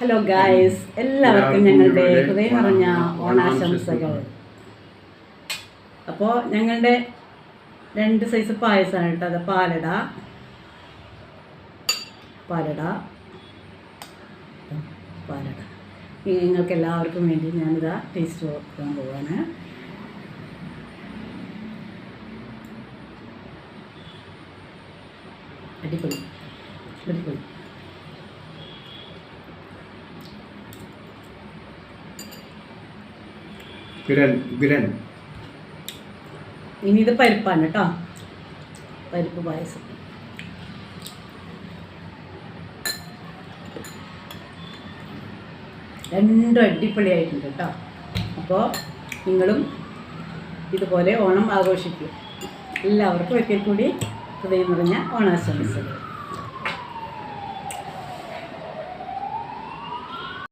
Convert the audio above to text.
Hello guys എല്ലാവർക്കും ഞങ്ങളുടെ ഹൃദയം നിറഞ്ഞ ഓണാശംസകൾ. അപ്പോൾ ഞങ്ങളുടെ രണ്ട് സൈസ് പായസമാണ് കേട്ടോ. അത് പാലട. പാലട. പാലട. നിങ്ങൾക്ക് എല്ലാവർക്കും വേണ്ടി ഞാനിതാ ടേസ്റ്റ് നോക്കാൻ പോവാണ്. അടിപൊളി. അടിപൊളി. ഇനി ഇത് പരിപ്പാണ് കേട്ടോ പരിപ്പ് പായസം. രണ്ടും അടിപൊളിയായിട്ടുണ്ട് കേട്ടോ അപ്പോൾ നിങ്ങളും ഇതുപോലെ ഓണം ആഘോഷിക്കും. എല്ലാവർക്കും ഒരിക്കൽ കൂടി ഹൃദയം നിറഞ്ഞ ഓണാശംസകൾ.